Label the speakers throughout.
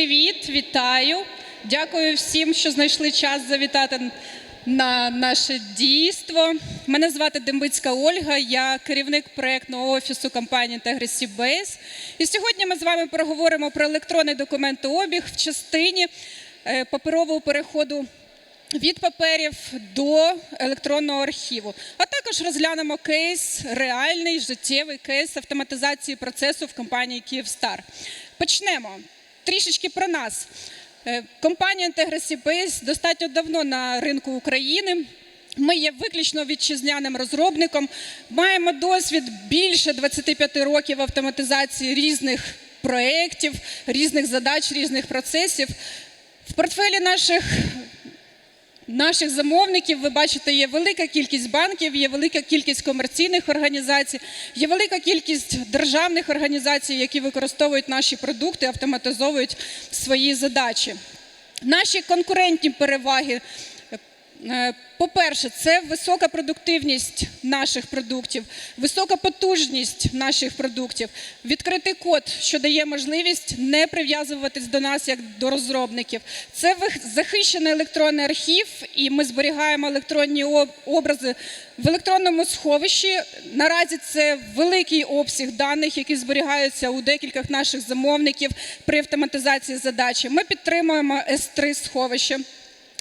Speaker 1: привіт, вітаю. Дякую всім, що знайшли час завітати на наше дійство. Мене звати Дембицька Ольга, я керівник проєктного офісу компанії Integrity Base. І сьогодні ми з вами поговоримо про електронний документообіг в частині е, паперового переходу від паперів до електронного архіву. А також розглянемо кейс, реальний життєвий кейс автоматизації процесу в компанії Київстар. Почнемо. Трішечки про нас. Е, Компанія Integrity Base достатньо давно на ринку України. Ми є виключно вітчизняним розробником, маємо досвід більше 25 років автоматизації різних проєктів, різних задач, різних процесів. В портфелі наших Наших замовників, ви бачите, є велика кількість банків, є велика кількість комерційних організацій, є велика кількість державних організацій, які використовують наші продукти, автоматизовують свої задачі. Наші конкурентні переваги. Е, По-перше, це висока продуктивність наших продуктів, висока потужність наших продуктів, відкритий код, що дає можливість не прив'язуватись до нас як до розробників. Це захищений електронний архів, і ми зберігаємо електронні образи в електронному сховищі. Наразі це великий обсяг даних, які зберігаються у декількох наших замовників при автоматизації задачі. Ми підтримуємо S3 сховище.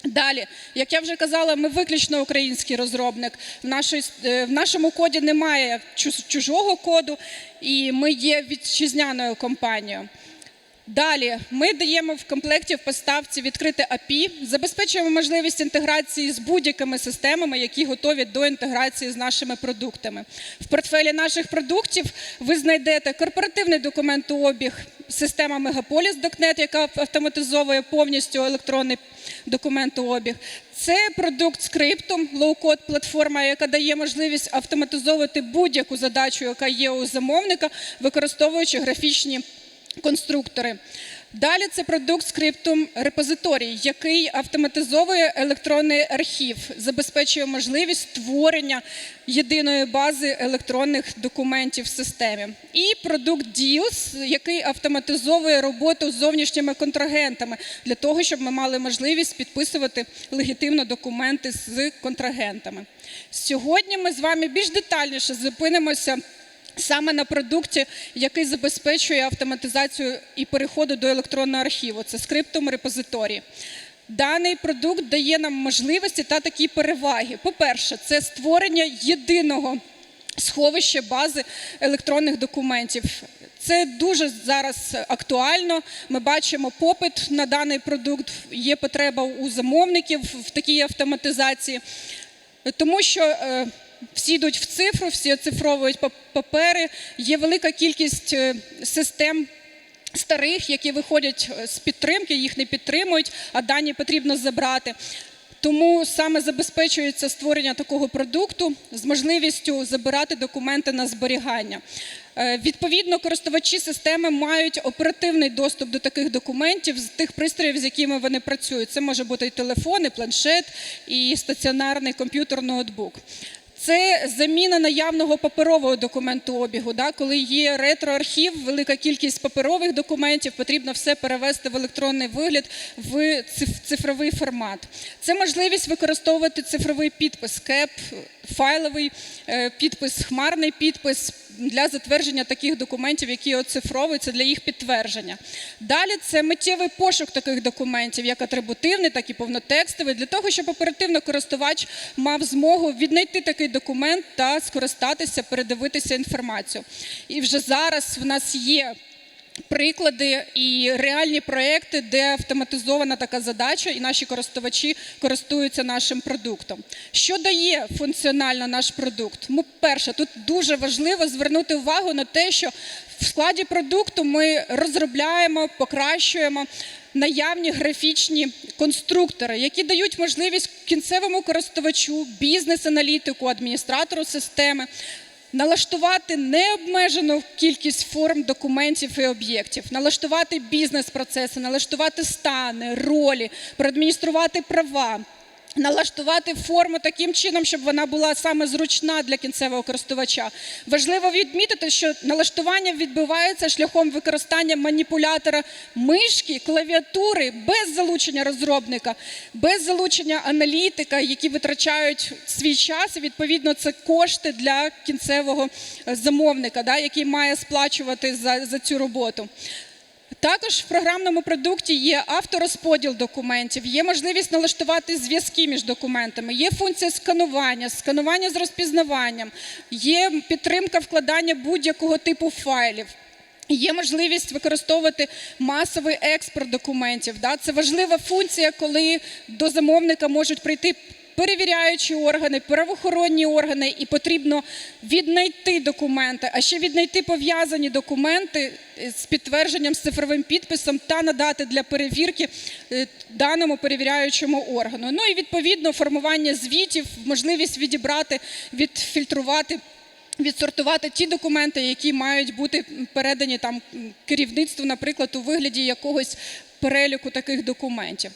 Speaker 1: Далі, як я вже казала, ми виключно український розробник. В, нашій, е, в нашому коді немає чужого коду, і ми є вітчизняною компанією. Далі ми даємо в комплекті в поставці відкрите API, забезпечуємо можливість інтеграції з будь-якими системами, які готові до інтеграції з нашими продуктами. В портфелі наших продуктів ви знайдете корпоративний документообіг, система Megapolis.net, яка автоматизовує повністю електронний документообіг. Це продукт скриптум, лоу-код платформа, яка дає можливість автоматизовувати будь-яку задачу, яка є у замовника, використовуючи графічні конструктори. Далі це продукт Scriptum репозиторій, який автоматизовує електронний архів, забезпечує можливість створення єдиної бази електронних документів в системі. І продукт DIUS, який автоматизовує роботу з зовнішніми контрагентами для того, щоб ми мали можливість підписувати легітимно документи з контрагентами. Сьогодні ми з вами більш детальніше зупинимося саме на продукті, який забезпечує автоматизацію і переходу до електронного архіву. Це скриптом репозиторії. Даний продукт дає нам можливості та такі переваги. По-перше, це створення єдиного сховища бази електронних документів. Це дуже зараз актуально. Ми бачимо попит на даний продукт, є потреба у замовників в такій автоматизації, тому що е, всі йдуть в цифру, всі оцифровують папери. Є велика кількість е, систем старих, які виходять е, з підтримки, їх не підтримують, а дані потрібно забрати. Тому саме забезпечується створення такого продукту з можливістю забирати документи на зберігання. Е, Відповідно, користувачі системи мають оперативний доступ до таких документів з тих пристроїв, з якими вони працюють. Це може бути і телефон, і планшет, і стаціонарний комп'ютер, ноутбук. Це заміна наявного паперового документообігу. Да? Коли є ретроархів, велика кількість паперових документів, потрібно все перевести в електронний вигляд в цифровий формат. Це можливість використовувати цифровий підпис, КЕП, файловий е, підпис, хмарний підпис для затвердження таких документів, які оцифровуються для їх підтвердження. Далі це миттєвий пошук таких документів, як атрибутивний, так і повнотекстовий, для того, щоб оперативно користувач мав змогу віднайти такий документ та скористатися, передивитися інформацію. І вже зараз в нас є приклади і реальні проекти, де автоматизована така задача, і наші користувачі користуються нашим продуктом. Що дає функціонально наш продукт? Ну, перше, тут дуже важливо звернути увагу на те, що в складі продукту ми розробляємо, покращуємо. Наявні графічні конструктори, які дають можливість кінцевому користувачу, бізнес-аналітику, адміністратору системи налаштувати необмежену кількість форм документів і об'єктів, налаштувати бізнес-процеси, налаштувати стани, ролі, проадмініструвати права. Налаштувати форму таким чином, щоб вона була саме зручна для кінцевого користувача. Важливо відмітити, що налаштування відбувається шляхом використання маніпулятора мишки, клавіатури без залучення розробника, без залучення аналітика, які витрачають свій час. І відповідно це кошти для кінцевого е, замовника, да, який має сплачувати за, за цю роботу. Також в програмному продукті є авторозподіл документів, є можливість налаштувати зв'язки між документами, є функція сканування, сканування з розпізнаванням, є підтримка вкладання будь-якого типу файлів. Є можливість використовувати масовий експорт документів. Це важлива функція, коли до замовника можуть прийти перевіряючі органи, правоохоронні органи, і потрібно віднайти документи, а ще віднайти пов'язані документи з підтвердженням з цифровим підписом та надати для перевірки е, даному перевіряючому органу. Ну і відповідно формування звітів, можливість відібрати, відфільтрувати. Відсортувати ті документи, які мають бути передані там керівництву, наприклад, у вигляді якогось переліку таких документів.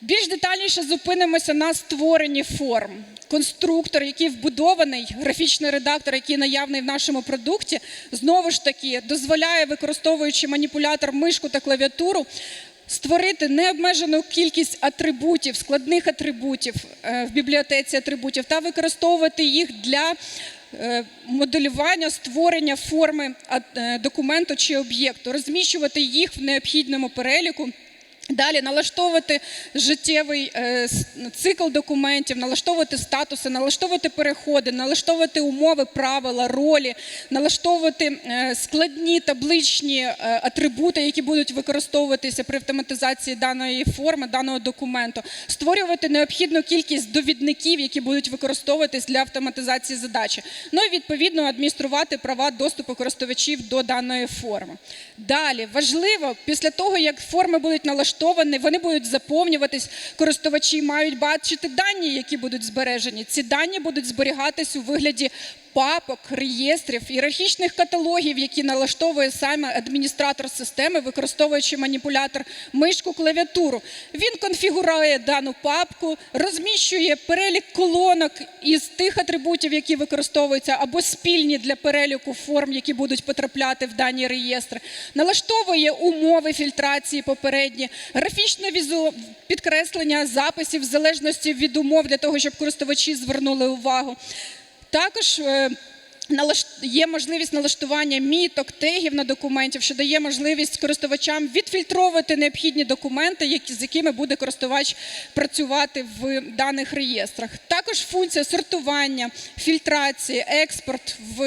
Speaker 1: Більш детальніше зупинимося на створенні форм. Конструктор, який вбудований, графічний редактор, який наявний в нашому продукті, знову ж таки дозволяє, використовуючи маніпулятор, мишку та клавіатуру, створити необмежену кількість атрибутів, складних атрибутів е, в бібліотеці атрибутів та використовувати їх для е, моделювання, створення форми е, документу чи об'єкту, розміщувати їх в необхідному переліку. Далі налаштовувати життєвий е, цикл документів, налаштовувати статуси, налаштовувати переходи, налаштовувати умови, правила, ролі, налаштовувати е, складні табличні е, атрибути, які будуть використовуватися при автоматизації даної форми, даного документу, створювати необхідну кількість довідників, які будуть використовуватись для автоматизації задачі. Ну і відповідно адмініструвати права доступу користувачів до даної форми. Далі важливо після того, як форми будуть налаштовані, налаштовані, вони будуть заповнюватись. Користувачі мають бачити дані, які будуть збережені. Ці дані будуть зберігатись у вигляді папок, реєстрів, ієрархічних каталогів, які налаштовує саме адміністратор системи, використовуючи маніпулятор мишку, клавіатуру. Він конфігурує дану папку, розміщує перелік колонок із тих атрибутів, які використовуються, або спільні для переліку форм, які будуть потрапляти в дані реєстри, налаштовує умови фільтрації попередні, графічне візу... підкреслення записів в залежності від умов для того, щоб користувачі звернули увагу. Також е, Є можливість налаштування міток, тегів на документів, що дає можливість користувачам відфільтровувати необхідні документи, з якими буде користувач працювати в даних реєстрах. Також функція сортування, фільтрації, експорт в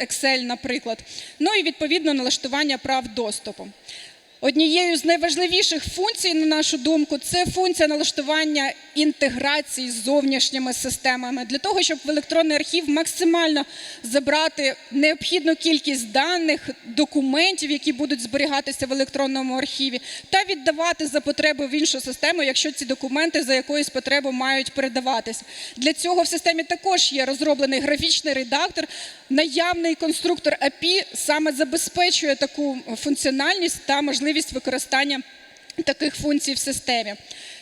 Speaker 1: Excel, наприклад. Ну і відповідно налаштування прав доступу. Однією з найважливіших функцій, на нашу думку, це функція налаштування інтеграції з зовнішніми системами для того, щоб в електронний архів максимально забрати необхідну кількість даних, документів, які будуть зберігатися в електронному архіві, та віддавати за потреби в іншу систему, якщо ці документи за якоюсь потребою мають передаватися. Для цього в системі також є розроблений графічний редактор, наявний конструктор API саме забезпечує таку функціональність та можливість використання таких функцій в системі.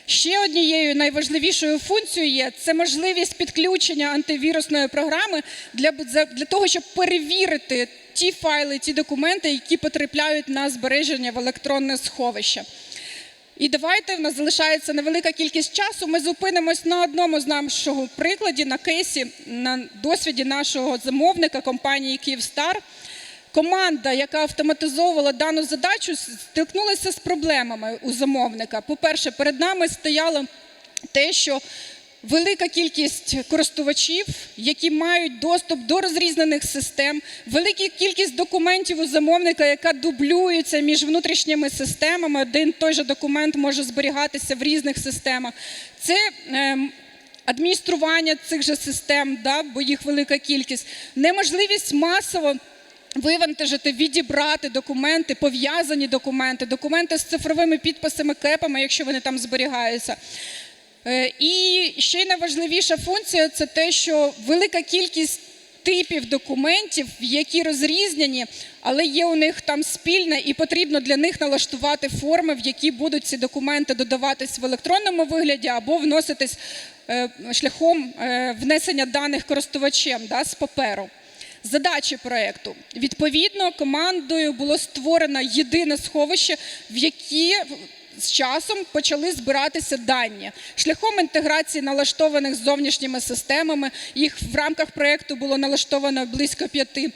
Speaker 1: Ще однією найважливішою функцією є це можливість підключення антивірусної програми для для того, щоб перевірити ті файли, ті документи, які потрапляють на збереження в електронне сховище. І давайте в нас залишається невелика кількість часу. Ми зупинимось на одному з нашого прикладі, на кейсі, на досвіді нашого замовника компанії Київстар. Команда, яка автоматизовувала дану задачу, стикнулася з проблемами у замовника. По-перше, перед нами стояло те, що велика кількість користувачів, які мають доступ до розрізнених систем, велика кількість документів у замовника, яка дублюється між внутрішніми системами. Один той же документ може зберігатися в різних системах. Це е, адміністрування цих же систем, да, бо їх велика кількість, неможливість масово. Вивантажити, відібрати документи, пов'язані документи, документи з цифровими підписами, кепами, якщо вони там зберігаються. Е, і ще й найважливіша функція це те, що велика кількість типів документів, які розрізняні, але є у них там спільне, і потрібно для них налаштувати форми, в які будуть ці документи додаватись в електронному вигляді або вноситись е, шляхом е, внесення даних користувачем да, з паперу. Задачі проекту відповідно командою було створено єдине сховище, в яке з часом почали збиратися дані шляхом інтеграції налаштованих зовнішніми системами. Їх в рамках проекту було налаштовано близько п'яти.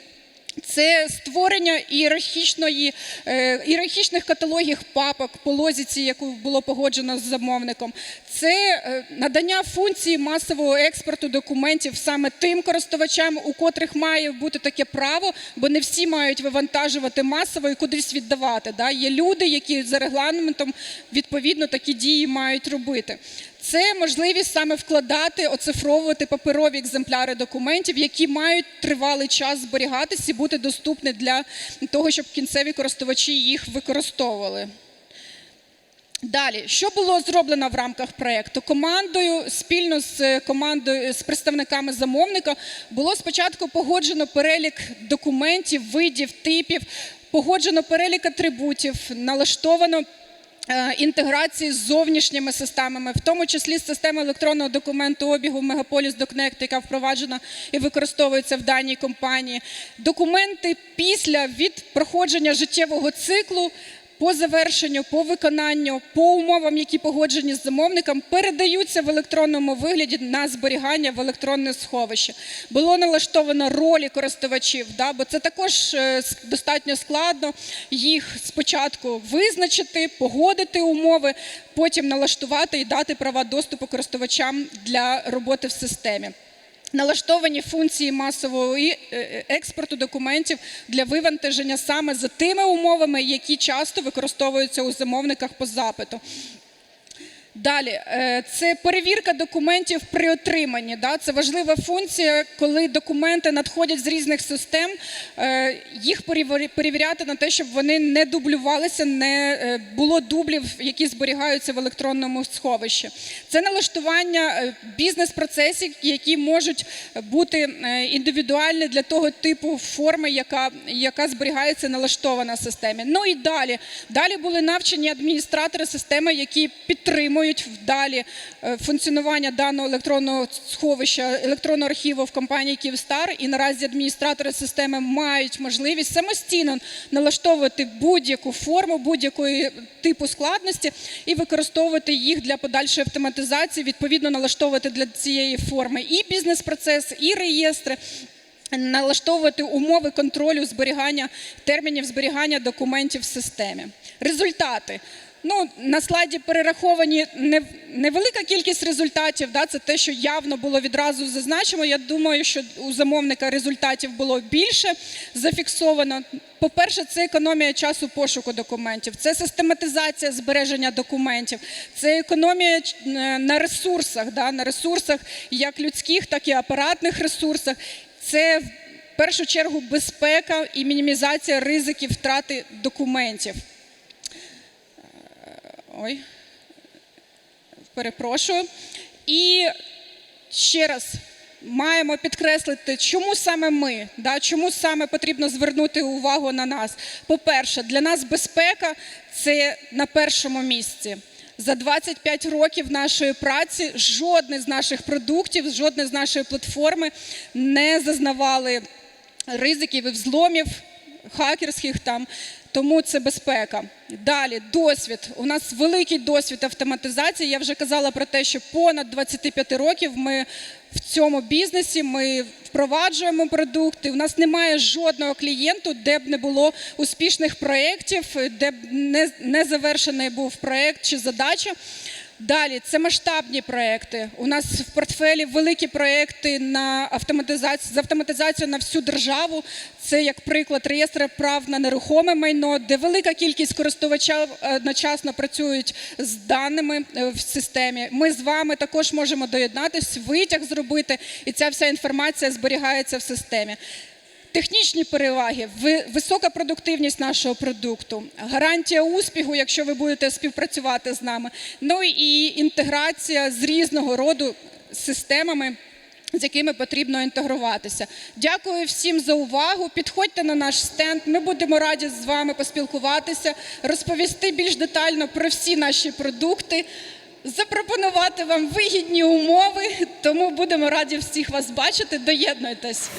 Speaker 1: Це створення ієрархічної, е, ієрархічних каталогів папок по лозіці, яку було погоджено з замовником. Це е, надання функції масового експорту документів саме тим користувачам, у котрих має бути таке право, бо не всі мають вивантажувати масово і кудись віддавати. Да? Є люди, які за регламентом відповідно такі дії мають робити. Це можливість саме вкладати, оцифровувати паперові екземпляри документів, які мають тривалий час зберігатися і бути доступні для того, щоб кінцеві користувачі їх використовували. Далі, що було зроблено в рамках проєкту? Командою спільно з командою з представниками замовника було спочатку погоджено перелік документів, видів, типів, погоджено перелік атрибутів, налаштовано е, інтеграції з зовнішніми системами, в тому числі з системи електронного документообігу Мегаполіс Докнект, яка впроваджена і використовується в даній компанії. Документи після від проходження життєвого циклу по завершенню, по виконанню, по умовам, які погоджені з замовником, передаються в електронному вигляді на зберігання в електронне сховище. Було налаштовано ролі користувачів, да, бо це також е, достатньо складно їх спочатку визначити, погодити умови, потім налаштувати і дати права доступу користувачам для роботи в системі. Налаштовані функції масового е, експорту документів для вивантаження саме за тими умовами, які часто використовуються у замовниках по запиту. Далі, е, це перевірка документів при отриманні. Да? Це важлива функція, коли документи надходять з різних систем, е, їх перевіряти на те, щоб вони не дублювалися, не е, було дублів, які зберігаються в електронному сховищі. Це налаштування бізнес-процесів, які можуть бути індивідуальні для того типу форми, яка, яка зберігається налаштована в системі. Ну і далі. Далі були навчені адміністратори системи, які підтримують вдалі е, функціонування даного електронного сховища, електронного архіву в компанії Київстар. І наразі адміністратори системи мають можливість самостійно налаштовувати будь-яку форму, будь-якої типу складності і використовувати їх для подальшої автоматизації, відповідно налаштовувати для цієї форми і бізнес-процес, і реєстри. Налаштовувати умови контролю зберігання термінів зберігання документів в системі. Результати. Ну, на слайді перераховані невелика кількість результатів. Да, це те, що явно було відразу зазначено. Я думаю, що у замовника результатів було більше зафіксовано. По-перше, це економія часу пошуку документів, це систематизація збереження документів, це економія е, на ресурсах, да, на ресурсах як людських, так і апаратних ресурсах. Це в першу чергу безпека і мінімізація ризиків втрати документів. Ой, перепрошую. І ще раз маємо підкреслити, чому саме ми, да, чому саме потрібно звернути увагу на нас. По-перше, для нас безпека це на першому місці. За 25 років нашої праці жодне з наших продуктів, жодне з нашої платформи не зазнавали ризиків і взломів хакерських там. Тому це безпека. Далі досвід. У нас великий досвід автоматизації. Я вже казала про те, що понад 25 років ми в цьому бізнесі. Ми впроваджуємо продукти. У нас немає жодного клієнту, де б не було успішних проєктів, де б не, не завершений був проєкт чи задача. Далі це масштабні проекти. У нас в портфелі великі проекти на автоматизацію з автоматизацією на всю державу. Це як приклад реєстр прав на нерухоме майно, де велика кількість користувачів одночасно працюють з даними е, в системі. Ми з вами також можемо доєднатись, витяг зробити, і ця вся інформація зберігається в системі. Технічні переваги, ви- висока продуктивність нашого продукту, гарантія успіху, якщо ви будете співпрацювати з нами. Ну і інтеграція з різного роду системами, з якими потрібно інтегруватися. Дякую всім за увагу. Підходьте на наш стенд. Ми будемо раді з вами поспілкуватися, розповісти більш детально про всі наші продукти. запропонувати вам вигідні умови. Тому будемо раді всіх вас бачити. Доєднуйтесь.